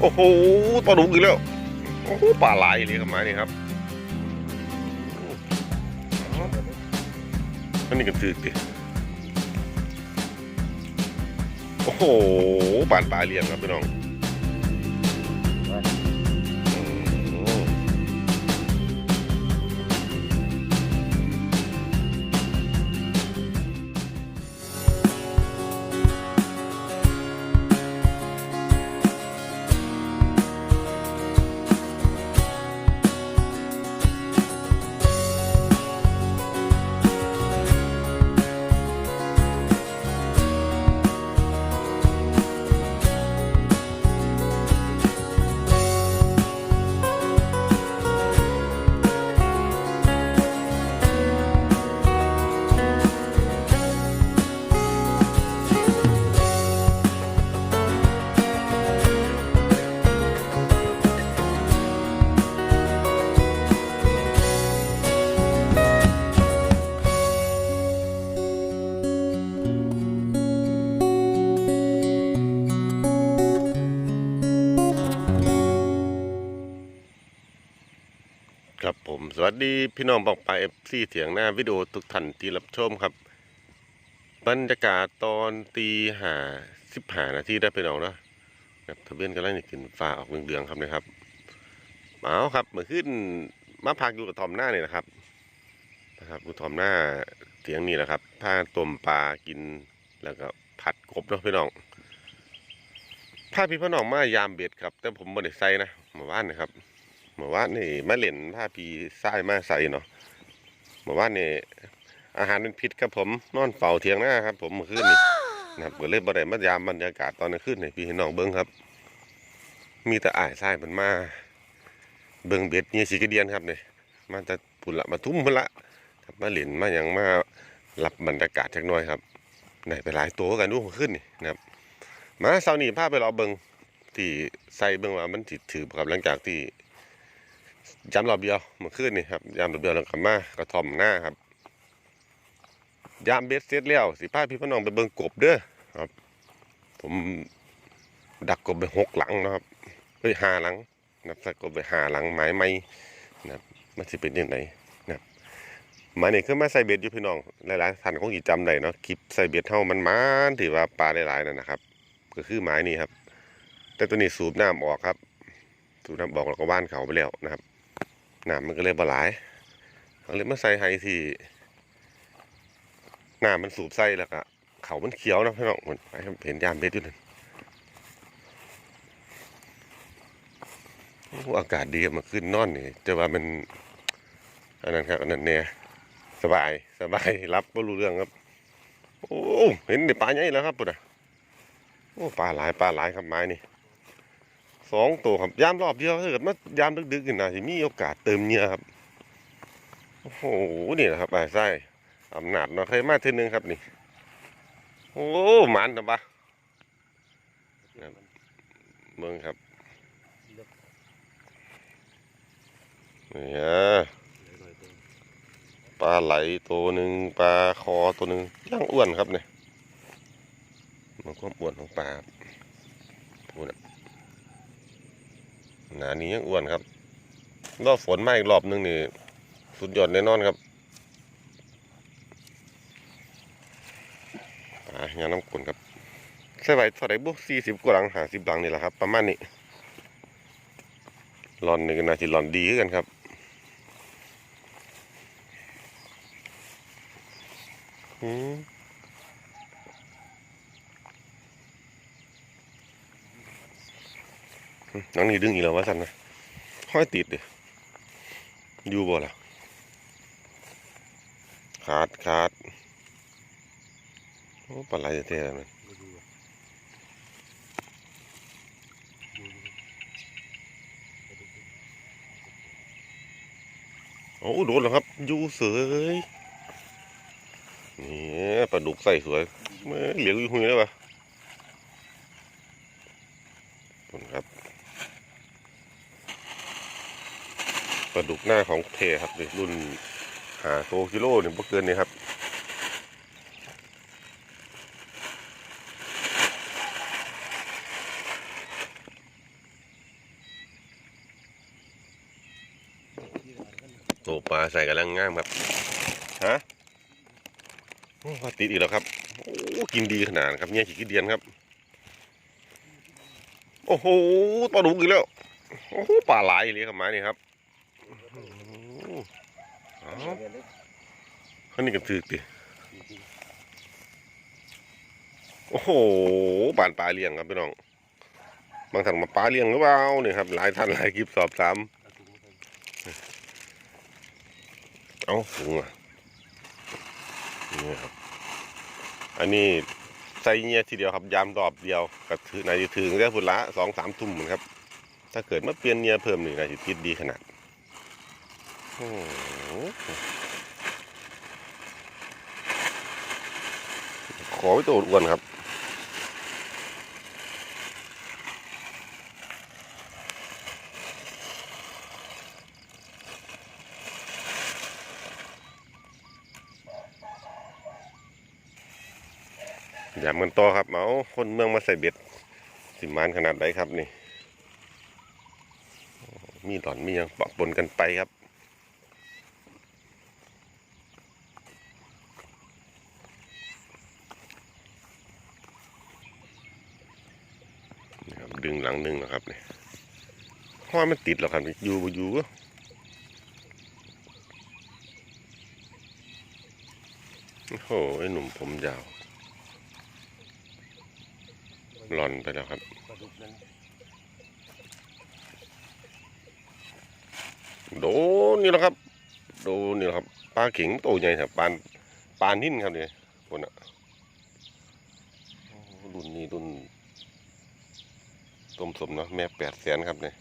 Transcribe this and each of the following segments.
โอ้โหปลาดุกอีกแล้วโอ้โหปลาไหลเลยครับมานี่ครับอันนี้ก็ตืดดิโอ้โหปลาปลาเลี้ยงครับพี่น้อง วัสดีพี่น้องบอกไปเอฟซีเถียงหน้าวิดีโอทุกท่านที่รับชมครับ บรรยากาศตอนตีหาสิบหานาทีได้พี่น้องเนาะครับทะเบียนกำลังจะขึ้นฟ้าออกเหลืองๆครับนะครับเอาครับเมื่อขึ้นมาพักอยู่กับทอมหน้านี่นะครับนะครับอยู่ทอมหน้าเถียงนี่แหละครับผ้าต้มปลากินแล้วก็ผัดกบเนาะพี่น้องผ้าพี่พี่น้องมายามเบ็ดครับ แต่ผมไม่ได้ใส่นะเมื่อวานนะครับ เมื่อวานนี่มาเล่นผ้าพีทรายมาใส่เนาะเมื่อวานนี่อาหารเป็นพิษครับผมนอนเฝ้าเทียงหน้าครับ ผมเมื่อคืนนี่นะครับก็เลยบ่ได้มายามบรรยากาศตอนกลางคืนนี่พี่น้องเบิ้งครับ มีแต่อ้ายทรายมันมาเบิ้งเบ็ดเนี่ยสีกระเดียนครับเนี่ยมาจะพุ่นละมาทุ่มพุ่นละครับมาเล่นมาหยังมารับบรรยากาศจักหน่อยครับได้ไปหลายตัวกันดูเมื่อคืนนี่นะครับมาเสาร์นี้พาไปรอเบิ้งที่ใส่เบิ้งว่ามันสิถือครับหลังจากที่ ยำรอบเดียวเมื่อคืนนี่ครับยำรอบเดียวแล้วกลับมากระทอมหน้าครับยามเบ็ดเสร็จแล้วสิพาพี่พี่น้องไปเบิ่งกบเด้อครับ ผมดักกบไปหกหลังนะครับเฮ้ยหาหลังนับส่กบไปหาหลังไม้ไม้นะครับมันสิเป็นยังไงนนับหมายนี่คือมาใส่เบ็ดอยู่พี่น้องหลายๆท่านคงสิจำได้เนาะคลิปใส่เบ็ดเท่ามันมันที่ว่าปลาหลายๆนั่นนะครับ ก็คือไม้นี่ครับ แต่ตัวนี้สูบน้ำออกครับ สูบน้ำออกแล้วก็ว่านเขาไปแล้วนะครับ น้ำมันก็เลยบหลายเขาเลยมาใส่ไฮที่น้ำมันสูบใส่แล้วก็เขามันเขียวนะพี่น้องมันไปเห็นยามเบ็ดอยู่นั่นโอ้อากาศดีมาขึ้นนอนนี่แต่ว่ามันอันนั้นครับอันนั้นเนี่ยสบายสบายรับไม่รู้เรื่องครับ โอ้เห็นปลาใหญ่แล้วครับปุ๊ดอะโอ้ปลาหลายปลาหลายครับไม้นี่ สองตัวครับยามรอบเดียวถ้าเกิดมายามดึกๆนี่นะจะมีโอกาสเติมเหงื่อครับโอ้โหนี่แหละครับไอ้ไส้อำนาจเนาะเคยมาเทีนึงครับนี่ โอ้หมันนะปะเมืองครับเนี่ยปลาไหลตัวหนึ่งปลาคอตัวหนึ่งย่างอ้วนครับเนี่ยมันความอ้วนของปลาครับพูดนะ หนานี้ยังอ้วนครับรอบฝนมาอีกรอบหนึงนี่สุดยอดแน่นอนครับปลางานน้ำกุนครับใส่ไว้ท่าไหร่บุสี่สิบกว่าหลังหาสิบหลังนี่แหละครับ ประมาณนี้หลอนนี่ก็น่าจะหลอนดีคือกันครับ น้องนี่ดึงอีกแล้วว่าสันนะห้อยติดเดยอยู่บ่ล่ะขาดขาดโอ้ปลาไหลแท้ๆมันโอ้โดนแล้วครับอยู่เสยนี่ปลาดุกใส่สวยม่เหลียวอยู่หุยแล้วปะ ดุกหน้าของเทครับนี่รุ่นหาโตกิโลเนี่ยพวกเกินนี่ครับโตปลาใส่กำลังง่ามครับฮะติดอีกแล้วครับโอ้กินดีขนาดครับเนี่ยขี้เดียนครับ โอ้โหปลาดุกอีกแล้วโอ้โหปลาหลายเลยครับมานี่ครับ อันนี้ก็ถือดิโอ้โหบานปลาเลี้ยงครับพี่น้อง บางท่านมาปลาเลี้ยงหรือเปล่านี่ครับ หลายท่านหลายคลิปสอบถามเอ้าถุงอะนี่ครับ อันนี้ใส่เงี้ยทีเดียวครับ ยามรอบเดียวก็ถือนายถึงได้พุ่นละสองสามทุ่มเหมือนครับ ถ้าเกิดมาเปลี่ยนเงี้ยเพิ่มหนี่งนายจะติดดีขนาด โอ้ขอไว้ตัวอ้วนครับอย่ามกันต่อครับเอาคนเมืองมาใส่เบ็ดสิมานขนาดไหนครับนี่ มีหลอนมียังปะปนกันไปครับนี่ครับ ดึ งหลังหนึ่งนะครับเนี่ยห้อยมันติดหรอครับอยู่อยู่โอ้โหไอ้หนุ่มผมยาวหล่อนไปแล้วครับโดนนี่แหละครับโดนนี่แหละครับปลาเข็งโตใหญ่ครับปานปานนิ่นครับเนี่ยคนอะรุ่นนี้รุ่น ต้มสมเนาะแม่แปดแสนครับเนี่ย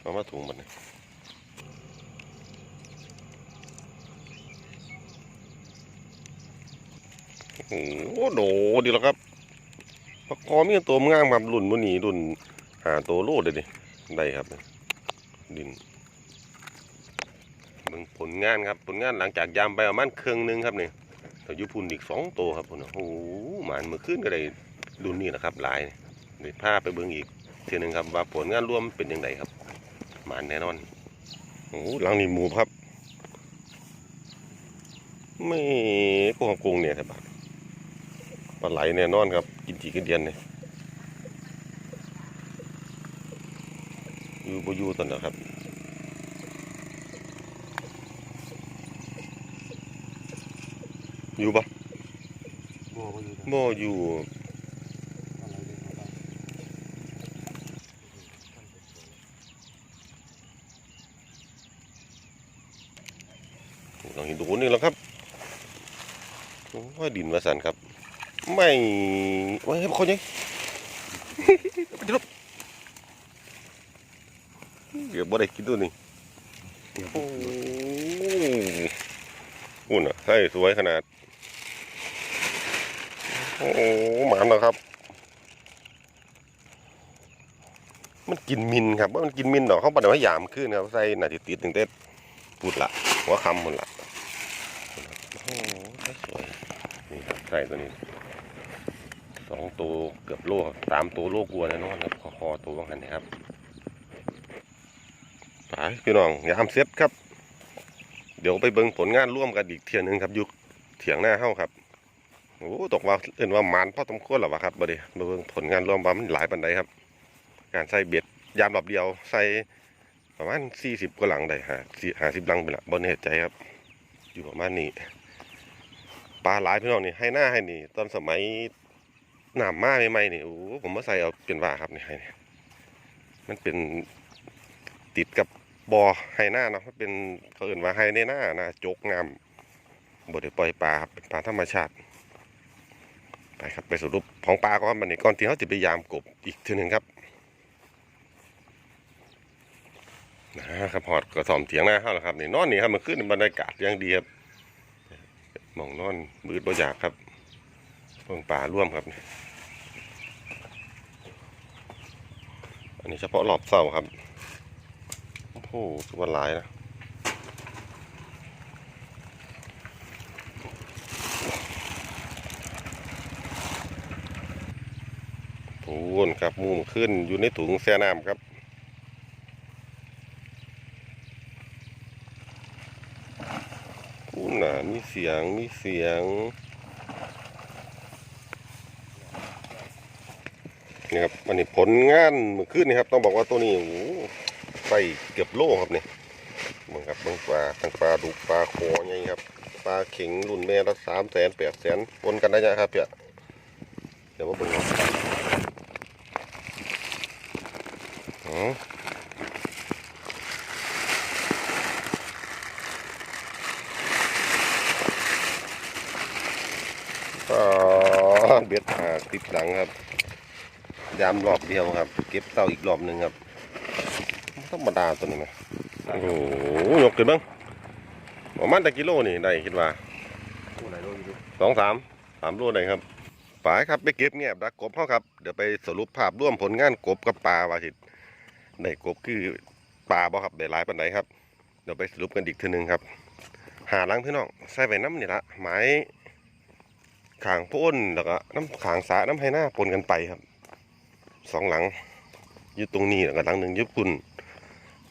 เอามาถุงมันเนี่ยโอ้โหโดดีแล้วครับปลาคอมีตัวงามครับรุ่นมื้อนี้รุ่นหาตัวโลดเลยดิได้ครับ ดินเบิ่งผลงานครับผลงานหลังจากยามไปประมาณครึ่งหนึงครับเนี่ย แต่ยุพุนอีกสองตัวครับพุ่นโอ้โหหมานเมื่อคืนก็ได้รุ่นนี้นะครับหลายเดี๋ยวพาไปเบิ่งอีกเทียหนึงครับว่าผลงานร่วมเป็นยังไงครับ หมานแน่นอนโอ้โหลังนี้หมูครับ ไม่พวกกงเนี่ยครับปลาไหลแน่นอนครับกินจีกินเดียนเนี่ยอยู่บ่อยู่ตอนนะครับ อยู่ปะบัวก็อยู่นะบ่อยู่อะไรเลยนะครับลองเห็นดูนี่แหล้วครับโอ้ยดินวาสันครับ ไม่ไว้ให้คนยังจะลบเดี๋ยวบ่ได้กินตัวนี้เดี๋ยวโอ้หุ่นอะใช่สวยขนาด โอ้หมานแล้วครับ มันกินมินครับว่ามันกินมินดอกเขาปัดว่ายามขึ้นครับใส่หนาจิดติดตั้งแต่ปุดละหัวคำหมดละโอ้โหสวยนี่ครับใส่ตัวนี้สองตัวเกือบโลครับสามตัวโลกลัวแน่นอนครับคอตัวบางหันนะครับไปพี่น้องยามเซ็ตครับ เดี๋ยวไปเบิ่งผลงานร่วมกันอีกเทียหนึงครับยุคเถียงหน้าเฮ้าครับ โอ้ตกว่าเอื่นว่ามันพอสมควรหรอวะครับบดีมาเบิ่งผลงานร่วมว่ามันหลายปันใดครับ การใส่เบ็ดยามรอบเดียวใส่ประมาณสี่สิบกว่าหลังได้ฮะสี่ห้าสิบหลังไปละบนเหตุใจครับ อยู่ประมาณนี้ปลาหลายพี่น้องนี่ให้หน้าให้นี่ ตอนสมัยหน้ำมาใหม่ๆนี่โอ้ผมมาใส่เอาเป็นว่าครับนี่ให้นี่มันเป็นติดกับบ่อให้หน้าเนาะมันเป็นเขาเอื่นว่าให้ในหน้านะจกน้ำบ่ได้ปล่อยปลาครับเป็นปลาธรรมชาติ ไปครับไปสรุปของปลาก็ครับมันนี่ก่อนที่เขาจะไปยามกบอีกทีหนึ่งครับนะครับหอดกระสอมเถียงหน้าเขาแล้วครับนี่นอนนี่ครับมันขึ้นบรรยากาศยังดีครับมองนอนมืดบ่อยากครับเพิ่งป่าร่วมครับนี่อันนี้เฉพาะรอบเสาครับโอ้โหสุวรรณหลายนะ โอ้โอ้นครับมุมขึ้นอยู่ในถุงแช่น้ำครับพูดน่ะมีเสียงมีเสียงนี่ครับอันนี้ผลงานมื่อคืนนี่ครับ ต้องบอกว่าตัวนี้โอ้โหไปเกือบโลครับเนี่ยเบิ่งครับบิ่งปลาทั้งปลาดุกปลาโขใหญ่ครับปลาเข็งรุ่นแม่ละสามแสนแปดแสนปนกันได้ยังครับเพี่ยเดี๋ยวมาเบิ่งครับอ๋อ ก็ เบ็ดหาติดหลังครับ ยามรอบเดียวครับ เก็บเต่าอีกรอบหนึ่งครับธรรมดาตัวนี้ไหมโอ้โหยกขึ้นบ้างประมาณแต่กิโลนี่ได้คิดว่าผู้ไหนรู้อยู่ดิสองสามสามโลได้ครับป่าครับไปเก็บเงียบดักกบเข้าครับ เดี๋ยวไปสรุปภาพร่วมผลงานกบกับปลาว่าสิ ได้กบคือปลาบ่ครับได้หลายปันไดครับ เดี๋ยวไปสรุปกันอีกทีหนึงครับ หาหลังพี่น้องใส่ไปน้ำนี่ละไม้ขางพ่นแล้วก็น้ำขางสาน้ำไฮหน้าปนกันไปครับสองหลังอยึดตรงนี้แล้วก็หลังหนึ่งยึดคุณ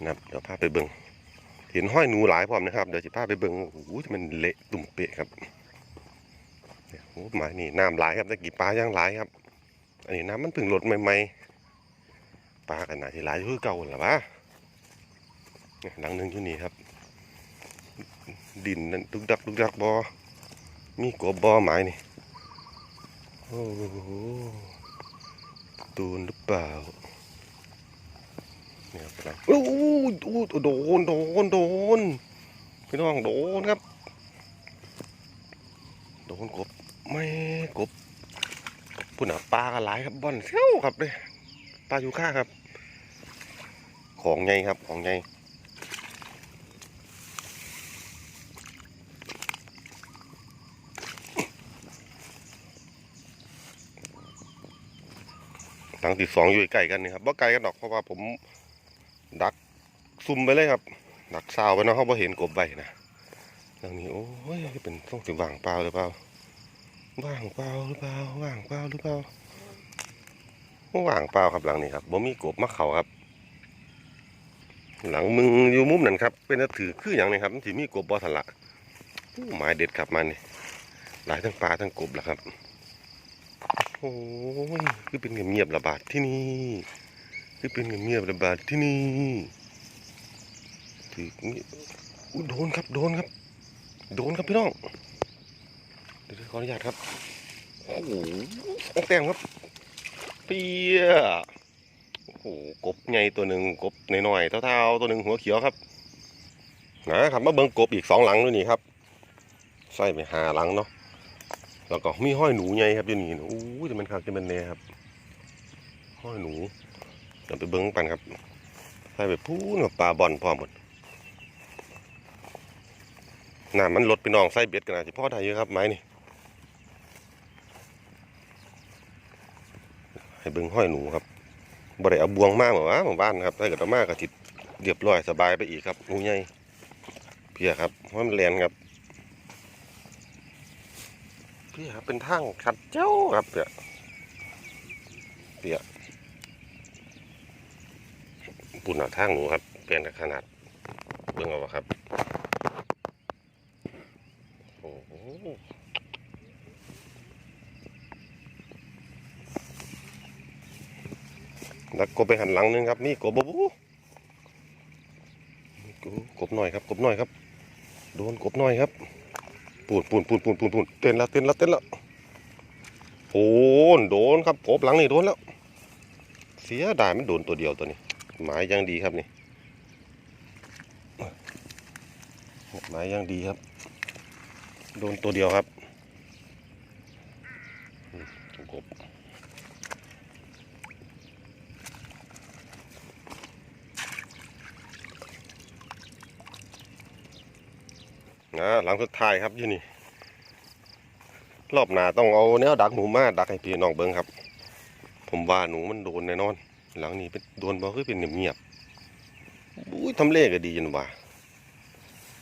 นะครับเดี๋ยวพาไปเบิงเห็นห้อยหนูหลายพร้อมนะครับเดี๋ยวจะพาไปเบิงโอ้โหมันเละตุ่มเปะครับเนี่ยโอ้หมายนี่น้ำหลายครับตะกี้ปลาย่างหลายครับ อันนี้น้ำมันเพิ่งลดใหม่ๆ ปลากันหนาที่หลายคือเก่าหรอวะเนี่ยหลังหนึ่งอยู่นี่ครับ ดินนั่นดุกดักดุกดักบอมีกบบอหมายนี่โอ้โหตูนหรือเปล่าเนี่ยกำลังโอ้โหโอ้โดนโดนโดนพี่น้องโดนครับ โดนกบไม่กบปุ่นอะปลากันหลายครับบอนเซี่ยวครับเลย ลาอยู่าครับ ของไงครับของไงทางที่สองอยู่ใกล้กันนี่ครับว่าไกลกันดอกเพราะว่าผมดักซุ่มไปเลยครับ ดักซาวไปเนาะเขาบ่เห็นกบใบนะทางนี้โอ้ยเป็นต้องสิว่างเปล่าหรือเปล่าว่างเปล่าหรือเปล่าว่างเปล่าหรือเปล่า ว่างเปล่าครับหลังนี้ครับบ่มีกบมาเขาครับ หลังมึงอยู่มุมนั่นครับ เป็นถือคืออย่างนี้ครับที่มีกบบ่ทันละอู้หมายเด็ดครับมันนี่หลายทั้งปลาทั้งกบแหละครับโอ้ยคือเป็นเงียบระบาดที่นี่คือเป็นเงียบระบาดที่นี่ถือนี่อุ๊ยโดนครับโดนครับ โดนครับพี่น้องเดี๋ยวขออนุญาตครับโอ้โหแต้มครับ เปียโอ้โหกบใหญ่ตัวหนึ่งกบน้อยๆเท่าๆตัวหนึ่งหัวเขียวครับนะครับมาเบิ่งกบอีกสองหลังด้วยนี่ครับใส่ไปหาหลังเนาะแล้วก็มีห้อยหนูใหญ่ครับอยู่นี่นะอู้จะเป็นคักจะเป็นแน่ครับ ห้อยหนูเดี๋ยวไปเบิ้งปันครับใส่ไปพูนกับปลาบอลพร้อมหมดน้ำมันลดไปน้องใส่เบ็ดกันนะที่พ่อได้เยอะครับไม้นี่ ให้เบิ้งห้อยหนูครับบ่ได้เอาบวงมากเหมือนว่าหมู่บ้านครับถ้าเกิดเอามากก็ติดเรียบร้อยสบายไปอีกครับหนูใหญ่เพียครับเพราะมันแลนครับเพี่ครับเป็นทางขัดเจ้าครับเนี่ยเปียปุ่นเอาทางหนูครับเปลี่ยนขนาดเบิ่งเอาวะครับโอ้ แล้วกบไปหันหลังนึงครับนี่กบบูกบหน่อยครับกบหน่อยครับ โดนกบหน่อยครับ ปูนปูนปูนปูนปูนปูนเต้นแล้วเต้นแล้วเต้นแล้วโอ้นโดนครับกบหลังนี่โดนแล้ว เสียดายมันโดนตัวเดียวตัวนี้ หมายยังดีครับนี่หมายยังดีครับ โดนตัวเดียวครับ นะหลังสุดท้ายครับอยู่นี่ รอบหนาต้องเอาแนวดักหนูมาดักให้พี่น้องเบิ้งครับ ผมว่าหนูมันโดนแน่นอน หลังนี้เป็นโดนบ่คือเป็นเงียบเงียบอุ้ยทำเลขก็ดีจังว่า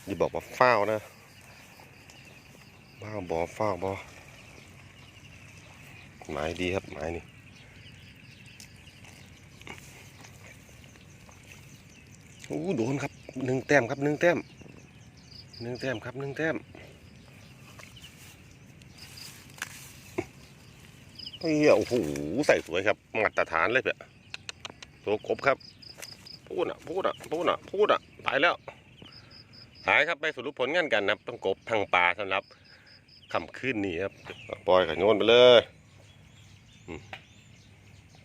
อย่าบอกว่าเฝ้านะบ้าบอเฝ้าบอหมายดีครับหมายนี่อู้โดนครับหนึ่งแต้มครับหนึ่งแต้ม หนึ่งแต้มครับหนึ่งแต้มเฮ้ยโอ้โหใส่สวยครับมาตรฐานเลยเพี่ยตัวกบครับ พูดอะพูดอะพูดอะพูดอะไปแล้วหายครับไปสรุปผลงานกันนะต้องกบทางปลาสำหรับคำขึ้นนี่ครับปล่อยกับโยนไปเลย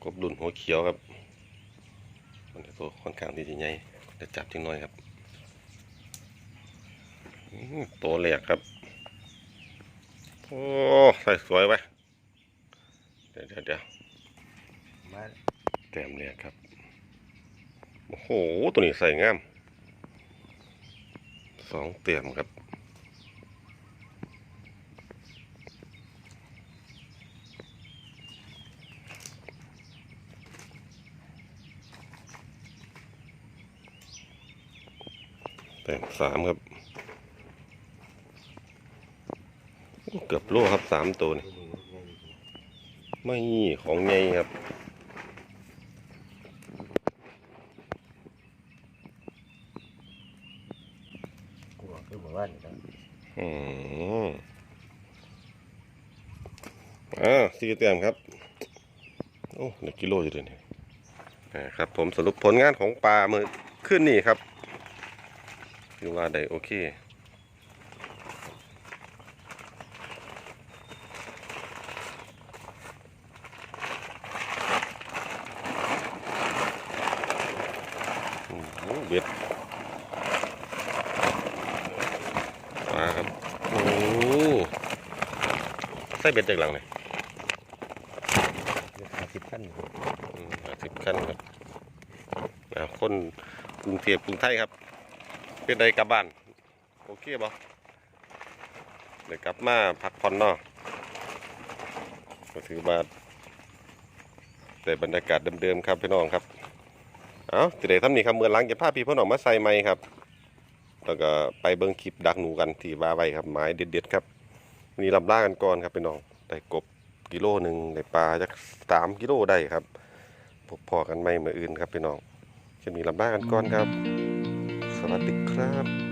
กบดุนหัวเขียวครับมันจะตัวค่อนข้างที่จะใหญ่เดี๋ยวจับทิ้งน้อยครับ ตัวแหลกครับ โอ้ใส่สวยไปเดี๋ยวเดี๋ยวเดี๋ยวมาแต้มแหลกครับ โอ้โห ตัวนี้ใส่งาม สองเตียมครับแต้มสามครับโอ้ เกือบโลครับสามตัวนี่ตัวมือไงไม่ของไงครับกลัวคือบอกว่านี่ครับอืมอ่าสี่เต็มครับ โอ้เดี๋ยวกิโลอยู่เดี๋ยวนี้อ่าครับ ผมสรุปผลงานของปลาเมื่อขึ้นนี่ครับอยู่ว่าได้โอเค โอ้โหเบ็ดมาครับ โอ้ ใส่เบ็ดจากหลังเลยเดี๋ยวหาสิบขั้นอยู่สิบขั้นครับอ่าคนกรุงเทพกรุงไทยครับ เป็นใดกลับบ้าน โอเคบ่เดี๋ยวกลับมาพักผ่อนเนาะก็ถือว่าแต่บรรยากาศเดิมๆครับพี่น้องครับ เอาจะได้ทำนี่ครับเมื่อหลังจะพาพี่พ่อน้องมาใส่ไม้ครับ แล้วก็ไปเบิ่งคลิปดักหนูกันที่ว่าไว้ครับ หมายเด็ดๆครับ วันนี้ลำล่ากันก่อนครับพี่น้องได้กบกิโลหนึ่งได้ปลาจากสามกิโลได้ครับพบพอกันไม่เมื่ออื่นครับพี่น้องจะมีลำล่ากันก่อนครับ สวัสดีครับ